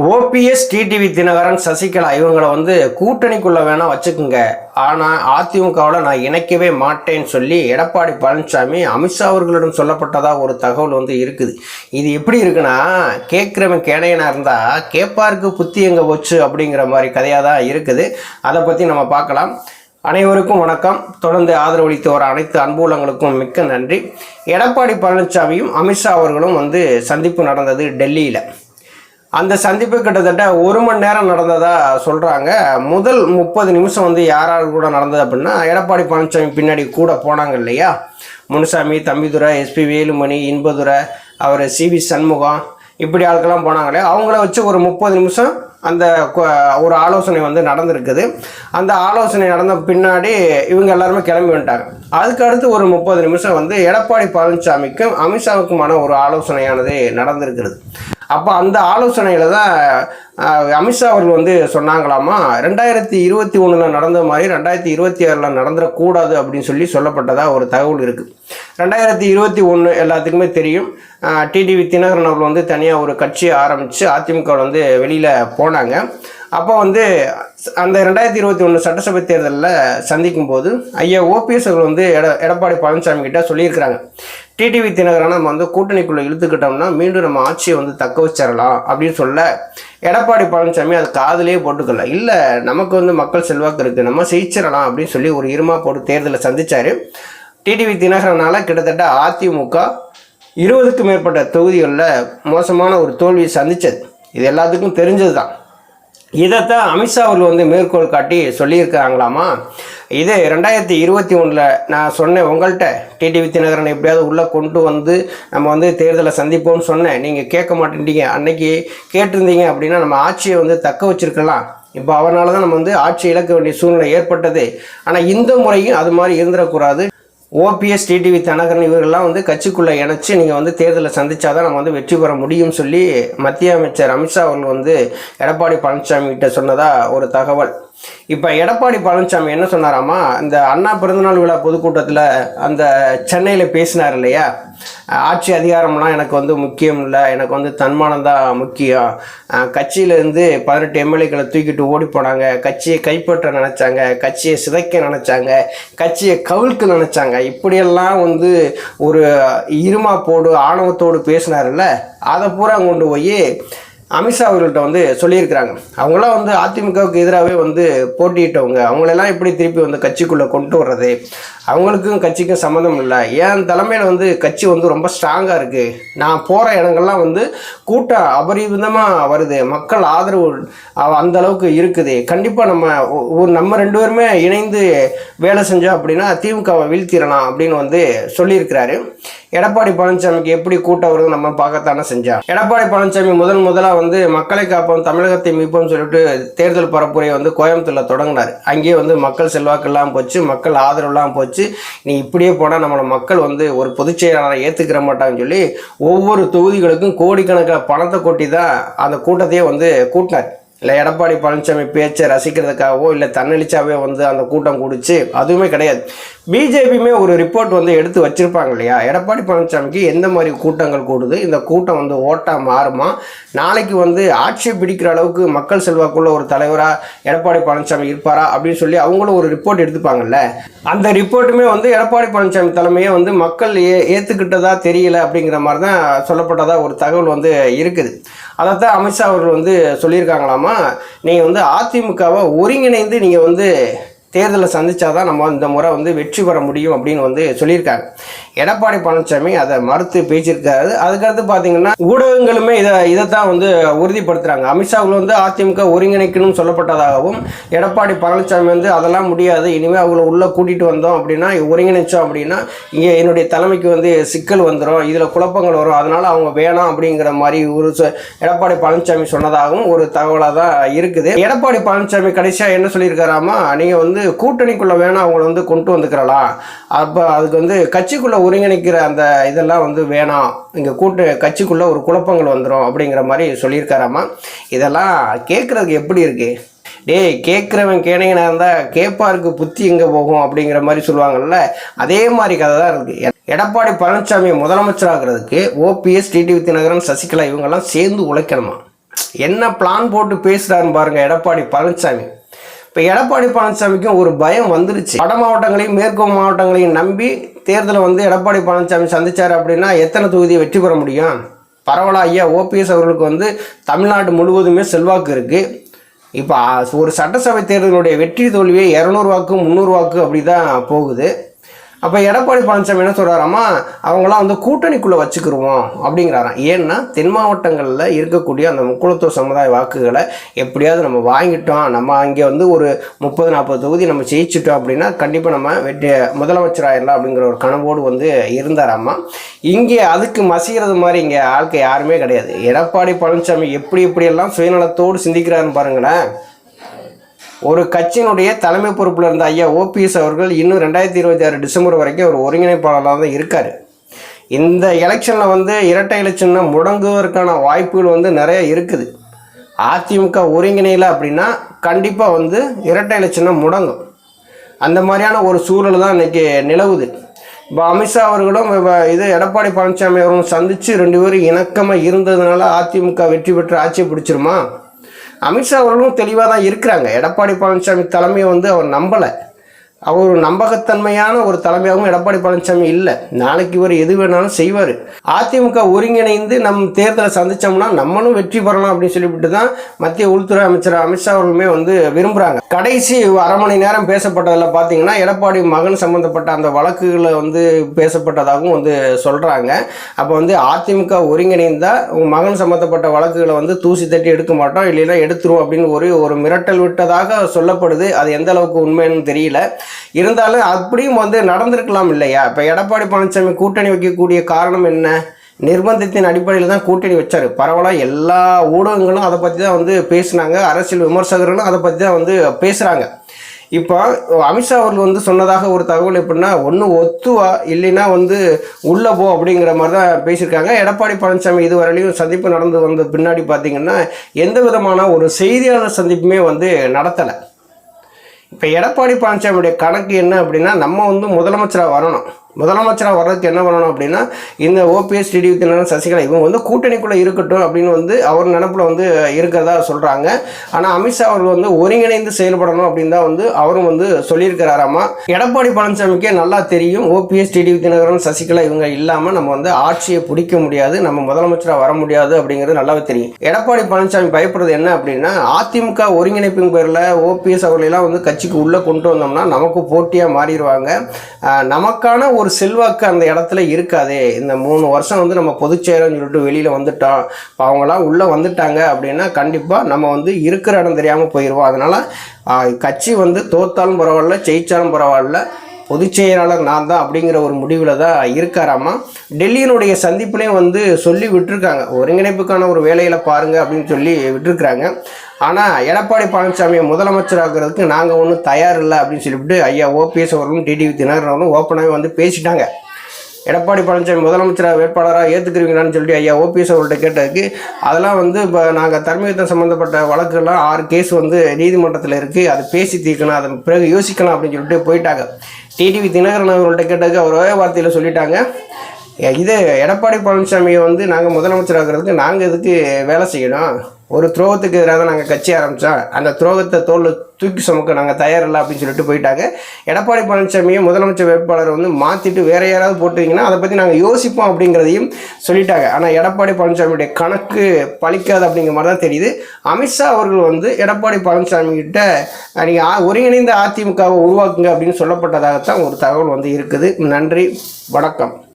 OPS TTV Dhinakaran Sasikala இவங்களை வந்து கூட்டணிக்குள்ள வேணா வச்சுக்குங்க. ஆனால் அதிமுகவில் நான் இணைக்கவே மாட்டேன்னு சொல்லி எடப்பாடி பழனிசாமி அமித்ஷா அவர்களிடம் சொல்லப்பட்டதா ஒரு தகவல் வந்து இருக்குது. இது எப்படி இருக்குன்னா கேட்குறவன் கேடையனா இருந்தால் கேட்பாருக்கு புத்தி எங்கே போச்சு அப்படிங்கிற மாதிரி கதையாக தான் இருக்குது. அதை பற்றி நம்ம பார்க்கலாம். அனைவருக்கும் வணக்கம். தொடர்ந்து ஆதரவளித்து வர அனைத்து அன்புலங்களுக்கும் மிக்க நன்றி. எடப்பாடி பழனிசாமியும் அமித்ஷா அவர்களும் வந்து சந்திப்பு நடந்தது டெல்லியில். அந்த சந்திப்பு கிட்டத்தட்ட ஒரு மணி நேரம் நடந்ததா சொல்கிறாங்க முதல் முப்பது நிமிஷம் வந்து யாரால் கூட நடந்தது அப்படின்னா எடப்பாடி பழனிசாமி பின்னாடி கூட போனாங்க இல்லையா? முனுசாமி தம்பிதுரை எஸ்பி வேலுமணி இன்பதுரை அவர் சிவி சண்முகம் இப்படி ஆட்கள்லாம் போனாங்களே அவங்கள வச்சு ஒரு முப்பது நிமிஷம் அந்த ஒரு ஆலோசனை வந்து நடந்திருக்குது. அந்த ஆலோசனை நடந்த பின்னாடி இவங்க எல்லாருமே கிளம்பி வந்துட்டாங்க. அதுக்கு அடுத்து ஒரு முப்பது நிமிஷம் வந்து எடப்பாடி பழனிசாமிக்கும் அமித்ஷாவுக்குமான ஒரு ஆலோசனையானது நடந்திருக்கிறது. அப்போ அந்த ஆலோசனையில் தான் அமித்ஷா அவர்கள் வந்து சொன்னாங்களாமா ரெண்டாயிரத்தி இருபத்தி ஒன்றில் நடந்த மாதிரி ரெண்டாயிரத்தி இருபத்தி ஆறில் நடந்துடக்கூடாது அப்படின்னு சொல்லி சொல்லப்பட்டதாக ஒரு தகவல் இருக்குது ரெண்டாயிரத்தி இருபத்தி ஒன்று எல்லாத்துக்குமே தெரியும். டிடிவி தினகரன் அவர்கள் வந்து தனியாக ஒரு கட்சியை ஆரம்பித்து அதிமுக வந்து வெளியில் போனாங்க. அப்போ வந்து அந்த ரெண்டாயிரத்தி இருபத்தி ஒன்று சட்டசபை தேர்தலில் சந்திக்கும் போது ஐயா ஓபிஎஸ் அவர்கள் வந்து எட எடப்பாடி பழனிசாமி கிட்ட சொல்லியிருக்கிறாங்க. டிடிவி தினகரனை நம்ம வந்து கூட்டணிக்குள்ளே இழுத்துக்கிட்டோம்னா மீண்டும் நம்ம ஆட்சியை வந்து தக்க வச்சிடலாம் அப்படின்னு சொல்ல எடப்பாடி பழனிசாமி அது காதலே போட்டுக்கல. இல்லை நமக்கு வந்து மக்கள் செல்வாக்கு இருக்குது நம்ம ஜெயிச்சிடலாம் அப்படின்னு சொல்லி ஒரு இருமா போட்டு தேர்தலை சந்தித்தார் டிடிவி தினகரனால கிட்டத்தட்ட அதிமுக இருபதுக்கும் மேற்பட்ட தொகுதிகளில் மோசமான ஒரு தோல்வியை சந்தித்தது இது எல்லாத்துக்கும் தெரிஞ்சது தான் இதைத்தான் அமித்ஷா அவர்கள் வந்து மேற்கோள் காட்டி சொல்லியிருக்காங்களாமா இது ரெண்டாயிரத்தி இருபத்தி ஒன்றில் நான் சொன்னேன் உங்கள்கிட்ட டிடிவி தினகரனை எப்படியாவது உள்ளே கொண்டு வந்து நம்ம வந்து தேர்தலை சந்திப்போம்னு சொன்னேன். நீங்கள் கேட்க மாட்டேன்ட்டீங்க அன்னைக்கு கேட்டிருந்தீங்க அப்படின்னா நம்ம ஆட்சியை வந்து தக்க வச்சிருக்கலாம். இப்போ அவனால தான் நம்ம வந்து ஆட்சி இழக்க வேண்டிய சூழ்நிலை ஏற்பட்டது. ஆனால் இந்த முறையும் அது மாதிரி இருந்துடக்கூடாது. ஓபிஎஸ் டிடிவி தனகரன் இவர்கள்லாம் வந்து கட்சிக்குள்ளே இணைச்சி நீங்கள் வந்து தேர்தலை சந்திச்சாதான் நம்ம வந்து வெற்றி பெற முடியும்னு சொல்லி மத்திய அமைச்சர் அமித்ஷா அவர்கள் வந்து எடப்பாடி பழனிசாமி கிட்ட சொன்னதாக ஒரு தகவல். இப்போ எடப்பாடி பழனிசாமி என்ன சொன்னாராமா இந்த அண்ணா பிறந்தநாள் விழா பொதுக்கூட்டத்தில் அந்த சென்னையில் பேசினார் இல்லையா? ஆட்சி அதிகாரம்லாம் எனக்கு வந்து முக்கியம் இல்லை. எனக்கு வந்து தன்மானம் தான் முக்கியம். கட்சியிலேருந்து பதினெட்டு எம்எல்ஏக்களை தூக்கிட்டு ஓடி போனாங்க. கட்சியை கைப்பற்ற நினச்சாங்க. கட்சியை சிதைக்க நினச்சாங்க. கட்சியை கவிழ்க்க நினச்சாங்க. இப்படியெல்லாம் வந்து ஒரு இருமா போடு ஆணவத்தோடு பேசினார்ல அதை பூரா கொண்டு போய் அமித்ஷா அவர்கள்ட்ட வந்து சொல்லியிருக்கிறாங்க. அவங்களாம் வந்து அதிமுகவுக்கு எதிராகவே வந்து போட்டியிட்டவங்க. அவங்களெல்லாம் எப்படி திருப்பி வந்து கட்சிக்குள்ளே கொண்டு வர்றது? அவங்களுக்கும் கட்சிக்கும் சம்மந்தம் இல்லை. என் தலைமையில் வந்து கட்சி வந்து ரொம்ப ஸ்ட்ராங்காக இருக்குது நான் போகிற இடங்கள்லாம் வந்து கூட்டம் அபரிவிதமாக வருது. மக்கள் ஆதரவு அந்தளவுக்கு அந்த அளவுக்கு இருக்குது. கண்டிப்பாக நம்ம ஒ- ஒரு நம்ம ரெண்டு பேருமே இணைந்து வேலை செஞ்சோம் அப்படின்னா திமுகவை வீழ்த்திடலாம் அப்படின்னு வந்து சொல்லியிருக்கிறாரு. எடப்பாடி பழனிசாமிக்கு எப்படி கூட்டம் வருது நம்ம பார்க்கத்தானே செஞ்சார் எடப்பாடி பழனிசாமி முதன் முதலாக வந்து மக்களை காப்போம் தமிழகத்தை மீட்போம் சொல்லிட்டு தேர்தல் பரப்புரையை வந்து கோயம்புத்தூரில் தொடங்கினார். அங்கேயே வந்து மக்கள் செல்வாக்கெல்லாம் போச்சு மக்கள் ஆதரவுலாம் போச்சு. நீ இப்படியே போனால் நம்மளை மக்கள் வந்து ஒரு பொதுச் செயலாளரை ஏற்றுக்கிற மாட்டாங்கன்னு சொல்லி ஒவ்வொரு தொகுதிகளுக்கும் கோடிக்கணக்கில் பணத்தை கொட்டி தான் அந்த கூட்டத்தையே வந்து கூட்டினார். இல்லை எடப்பாடி பழனிசாமி பேச்சை ரசிக்கிறதுக்காகவோ இல்லை தன்னெழுச்சாவே வந்து அந்த கூட்டம் கூடிச்சு அதுவுமே கிடையாது. பிஜேபியுமே ஒரு ரிப்போர்ட் வந்து எடுத்து வச்சுருப்பாங்க இல்லையா? எடப்பாடி பழனிசாமிக்கு எந்த மாதிரி கூட்டங்கள் கூடுது? இந்த கூட்டம் வந்து ஓட்டா மாறுமா? நாளைக்கு வந்து ஆட்சியை பிடிக்கிற அளவுக்கு மக்கள் செல்வாக்குள்ள ஒரு தலைவராக எடப்பாடி பழனிசாமி இருப்பாரா? அப்படின்னு சொல்லி அவங்களும் ஒரு ரிப்போர்ட் எடுத்துப்பாங்கல்ல. அந்த ரிப்போர்ட்டுமே வந்து எடப்பாடி பழனிசாமி தலைமையை வந்து மக்கள் ஏ ஏற்றுக்கிட்டதா தெரியல அப்படிங்கிற மாதிரி தான் சொல்லப்பட்டதாக ஒரு தகவல் வந்து இருக்குது. அதைத்தான் அமித்ஷா அவர்கள் வந்து சொல்லியிருக்காங்களாமா? நீங்கள் வந்து அதிமுகவை ஒருங்கிணைந்து நீங்கள் வந்து தேர்தலை சந்திச்சாதான் நம்ம இந்த முறை வந்து வெற்றி பெற முடியும் அப்படின்னு வந்து சொல்லியிருக்காங்க. எடப்பாடி பழனிசாமி அதை மறுத்து பேசியிருக்காரு. அதுக்கடுத்து பார்த்தீங்கன்னா ஊடகங்களுமே இதை இதை தான் வந்து உறுதிப்படுத்துகிறாங்க அமித்ஷாவில் வந்து அதிமுக ஒருங்கிணைக்கணும்னு சொல்லப்பட்டதாகவும் எடப்பாடி பழனிசாமி வந்து அதெல்லாம் முடியாது இனிமேல் அவங்கள உள்ளே கூட்டிகிட்டு வந்தோம் அப்படின்னா ஒருங்கிணைச்சோம் அப்படின்னா இங்கே என்னுடைய தலைமைக்கு வந்து சிக்கல் வந்துடும் இதில் குழப்பங்கள் வரும் அதனால் அவங்க வேணாம் அப்படிங்கிற மாதிரி ஒரு ச- எடப்பாடி பழனிசாமி சொன்னதாகவும் ஒரு தகவலாக தான் இருக்குது. எடப்பாடி பழனிசாமி கடைசியாக என்ன சொல்லியிருக்காராமா? நீங்கள் வந்து கூட்டணிக்குள்ளே வேணாம் அவங்கள வந்து கொண்டு வந்துக்கிறலாம் அப்போ அதுக்கு வந்து கட்சிக்குள்ளே ஒருங்கிணைக்கிற அந்த இதெல்லாம் வந்து வேணாம். இங்கே கூட்டு கட்சிக்குள்ளே ஒரு குழப்பங்கள் வந்துடும் அப்படிங்கிற மாதிரி சொல்லியிருக்காராமா? இதெல்லாம் கேட்குறதுக்கு எப்படி இருக்குது டேய் கேட்குறவன் கேனையனாக இருந்தால் கேட்பாருக்கு புத்தி எங்கே போகும் அப்படிங்கிற மாதிரி சொல்லுவாங்கல்ல? அதே மாதிரி கதை தான் இருக்குது எடப்பாடி பழனிசாமி முதலமைச்சராகிறதுக்கு ஓபிஎஸ் டிடிவி தினகரன் சசிகலா இவங்கெல்லாம் சேர்ந்து உழைக்கணுமா? என்ன பிளான் போட்டு பேசுகிறாருன்னு பாருங்க எடப்பாடி பழனிசாமி இப்போ எடப்பாடி பழனிசாமிக்கும் ஒரு பயம் வந்துருச்சு. வட மாவட்டங்களையும் மேற்கு மாவட்டங்களையும் நம்பி தேர்தலை வந்து எடப்பாடி பழனிசாமி சந்திச்சார் அப்படின்னா எத்தனை தொகுதியை வெற்றி பெற முடியும்? பரவாயில்ல ஐயா ஓபிஎஸ் அவர்களுக்கு வந்து தமிழ்நாடு முழுவதுமே செல்வாக்கு இருக்குது இப்போ ஒரு சட்டசபை தேர்தலுடைய வெற்றி தோல்வியை இரநூறு வாக்கு முந்நூறு வாக்கு அப்படி தான் போகுது. அப்போ எடப்பாடி பழனிசாமி என்ன சொல்கிறாராமா அவங்களாம் வந்து கூட்டணிக்குள்ளே வச்சுக்கிருவோம் அப்படிங்கிறாராம். ஏன்னா தென் மாவட்டங்களில் இருக்கக்கூடிய அந்த முக்குளத்துவ சமுதாய வாக்குகளை எப்படியாவது நம்ம வாங்கிட்டோம். நம்ம அங்கே வந்து ஒரு முப்பது நாற்பது தொகுதி நம்ம ஜெயிச்சிட்டோம் அப்படின்னா கண்டிப்பாக நம்ம வெற்றி முதலமைச்சராயிடலாம் அப்படிங்கிற ஒரு கனவோடு வந்து இருந்தாராமா இங்கே அதுக்கு மசிகிறது மாதிரி இங்கே ஆட்கள் யாருமே கிடையாது. எடப்பாடி பழனிசாமி எப்படி எப்படியெல்லாம் சுயநலத்தோடு சிந்திக்கிறாருன்னு பாருங்களேன். ஒரு கட்சியினுடைய தலைமை பொறுப்பில் இருந்த ஐயா ஓபிஎஸ் அவர்கள் இன்னும் ரெண்டாயிரத்தி இருபத்தி ஆறு டிசம்பர் வரைக்கும் ஒரு ஒருங்கிணைப்பாளராக தான் இருக்கார். இந்த எலெக்ஷனில் வந்து இரட்டை எலெக்ஷனை முடங்குவதற்கான வாய்ப்புகள் வந்து நிறைய இருக்குது. அதிமுக ஒருங்கிணையில் அப்படின்னா கண்டிப்பாக வந்து இரட்டை எலெக்ஷனை முடங்கும். அந்த மாதிரியான ஒரு சூழல் தான் இன்றைக்கி நிலவுது. இப்போ அமித்ஷா அவர்களும் இது எடப்பாடி பழனிசாமி அவர்களும் சந்தித்து ரெண்டு பேரும் இணக்கமாக இருந்ததுனால அதிமுக வெற்றி பெற்று ஆட்சியை பிடிச்சிருமா? அமித்ஷா அவர்களும் தெளிவாக தான் இருக்கிறாங்க. எடப்பாடி பழனிசாமி தலைமையை வந்து அவர் நம்பலை. அவர் ஒரு நம்பகத்தன்மையான ஒரு தலைமையாகவும் எடப்பாடி பழனிசாமி இல்லை. நாளைக்கு இவர் எது வேணாலும் செய்வார். அதிமுக ஒருங்கிணைந்து நம் தேர்தலை சந்திச்சோம்னா நம்மளும் வெற்றி பெறலாம் அப்படின்னு சொல்லிவிட்டு தான் மத்திய உள்துறை அமைச்சர் அமித்ஷா அவர்களுமே வந்து விரும்புகிறாங்க கடைசி அரை மணி நேரம் பேசப்பட்டதில் பார்த்தீங்கன்னா எடப்பாடி மகன் சம்பந்தப்பட்ட அந்த வழக்குகளை வந்து பேசப்பட்டதாகவும் வந்து சொல்கிறாங்க அப்போ வந்து அதிமுக ஒருங்கிணைந்தால் உங்கள் மகன் சம்பந்தப்பட்ட வழக்குகளை வந்து தூசி தட்டி எடுக்க மாட்டோம் இல்லைன்னா எடுத்துருவோம் அப்படின்னு ஒரு ஒரு மிரட்டல் விட்டதாக சொல்லப்படுது. அது எந்த அளவுக்கு உண்மைன்னு தெரியல. இருந்தாலும் அப்படியும் வந்து நடந்திருக்கலாம் இல்லையா? இப்போ எடப்பாடி பழனிசாமி கூட்டணி வைக்கக்கூடிய காரணம் என்ன? நிர்பந்தத்தின் அடிப்படையில் தான் கூட்டணி வச்சார். பரவாயில்ல எல்லா ஊடகங்களும் அதை பற்றி தான் வந்து பேசுனாங்க. அரசியல் விமர்சகர்களும் அதை பற்றி தான் வந்து பேசுகிறாங்க இப்போ அமித்ஷா அவர்கள் வந்து சொன்னதாக ஒரு தகவல் எப்படின்னா ஒன்று ஒத்துவா? இல்லைன்னா வந்து உள்ளே போ அப்படிங்கிற மாதிரி தான் பேசியிருக்காங்க. எடப்பாடி பழனிசாமி இதுவரையிலையும் சந்திப்பு நடந்து வந்த பின்னாடி பார்த்தீங்கன்னா எந்த விதமான ஒரு செய்தியாளர் சந்திப்புமே வந்து நடத்தலை. இப்போ எடப்பாடி பழனிசாமியுடைய கணக்கு என்ன அப்படின்னா நம்ம வந்து முதலமைச்சராக வரணும். முதலமைச்சராக வர்றதுக்கு என்ன பண்ணணும் அப்படின்னா இந்த ஓபிஎஸ் டிடிவி தினகரன் சசிகலா இவங்க வந்து கூட்டணிக்குள்ளே இருக்கட்டும் அப்படின்னு வந்து அவர் நினப்பில் வந்து இருக்கிறதா சொல்கிறாங்க ஆனால் அமித்ஷா அவர்கள் வந்து ஒருங்கிணைந்து செயல்படணும் அப்படின்னு தான் வந்து அவரும் வந்து சொல்லியிருக்கிறாராமா? எடப்பாடி பழனிசாமிக்கே நல்லா தெரியும் ஓபிஎஸ் டிடிவி தினகரன் சசிகலா இவங்க இல்லாமல் நம்ம வந்து ஆட்சியை பிடிக்க முடியாது நம்ம முதலமைச்சராக வர முடியாது அப்படிங்கிறது நல்லாவே தெரியும். எடப்பாடி பழனிசாமி பயப்படுறது என்ன அப்படின்னா அதிமுக ஒருங்கிணைப்பின் பேரில் ஓபிஎஸ் அவர்களெல்லாம் வந்து கட்சிக்கு உள்ளே கொண்டு வந்தோம்னா நமக்கு போட்டியாக மாறிடுவாங்க. நமக்கான ஒரு செல்வாக்கு அந்த இடத்துல இருக்காதே. இந்த மூணு வருஷம் வந்து நம்ம பொதுச்செயலர்னு சொல்லிட்டு வெளியில் வந்துட்டோம். இப்போ அவங்களாம் உள்ளே வந்துட்டாங்க அப்படின்னா கண்டிப்பாக நம்ம வந்து இருக்கிற இடம் தெரியாமல் போயிடுவோம் அதனால் கட்சி வந்து தோத்தாலும் பரவாயில்ல ஜெயிச்சாலும் பரவாயில்ல. பொதுச் செயலாளர் நான் தான் அப்படிங்கிற ஒரு முடிவில் தான் இருக்காராமா? டெல்லியினுடைய சந்திப்புலேயும் வந்து சொல்லி விட்டுருக்காங்க. ஒருங்கிணைப்புக்கான ஒரு வேலையில் பாருங்கள் அப்படின்னு சொல்லி விட்டுருக்குறாங்க. ஆனால் எடப்பாடி பழனிசாமியை முதலமைச்சராகிறதுக்கு நாங்கள் ஒன்றும் தயார் இல்லை அப்படின்னு சொல்லிவிட்டு ஐயா ஓபிஎஸ் அவர்களும் டிடிவி தினகரன் அவர்களும் ஓப்பனாகவே வந்து பேசிட்டாங்க. எடப்பாடி பழனிசாமி முதலமைச்சராக வேட்பாளராக ஏற்றுக்கிறீங்களான்னு சொல்லிட்டு ஐயா ஓபிஎஸ் அவர்கிட்ட கேட்டதுக்கு அதெல்லாம் வந்து இப்போ நாங்கள் தர்மயுத்தம் சம்மந்தப்பட்ட வழக்குகள்லாம் ஆறு கேஸ் வந்து நீதிமன்றத்தில் இருக்குது அதை பேசி தீர்க்கணும். அதை பிறகு யோசிக்கலாம் அப்படின்னு சொல்லிட்டு போயிட்டாங்க. டிடிவி தினகரன் அவர்கள்ட்ட கேட்டதுக்கு அவர் ஒரே வார்த்தையில் சொல்லிட்டாங்க. இது எடப்பாடி பழனிசாமியை வந்து நாங்கள் முதலமைச்சராகிறதுக்கு நாங்கள் எதுக்கு வேலை செய்யணும்? ஒரு துரோகத்துக்கு எதிராக தான் நாங்கள் கட்சி ஆரம்பித்தோம் அந்த துரோகத்தை தோளில் தூக்கி சுமக்க நாங்கள் தயாரில்லை அப்படின்னு சொல்லிட்டு போயிட்டாங்க. எடப்பாடி பழனிசாமியை முதலமைச்சர் வேட்பாளரை வந்து மாற்றிட்டு வேற யாராவது போட்டிங்கன்னா அதை பற்றி நாங்கள் யோசிப்போம் அப்படிங்கிறதையும் சொல்லிட்டாங்க. ஆனால் எடப்பாடி பழனிசாமியுடைய கணக்கு பழிக்காது அப்படிங்கிற மாதிரி தான் தெரியுது. அமித்ஷா அவர்கள் வந்து எடப்பாடி பழனிசாமி கிட்ட நீங்கள் ஒருங்கிணைந்த அதிமுகவை உருவாக்குங்க அப்படின்னு சொல்லப்பட்டதாகத்தான் ஒரு தகவல் வந்து இருக்குது. நன்றி வணக்கம்.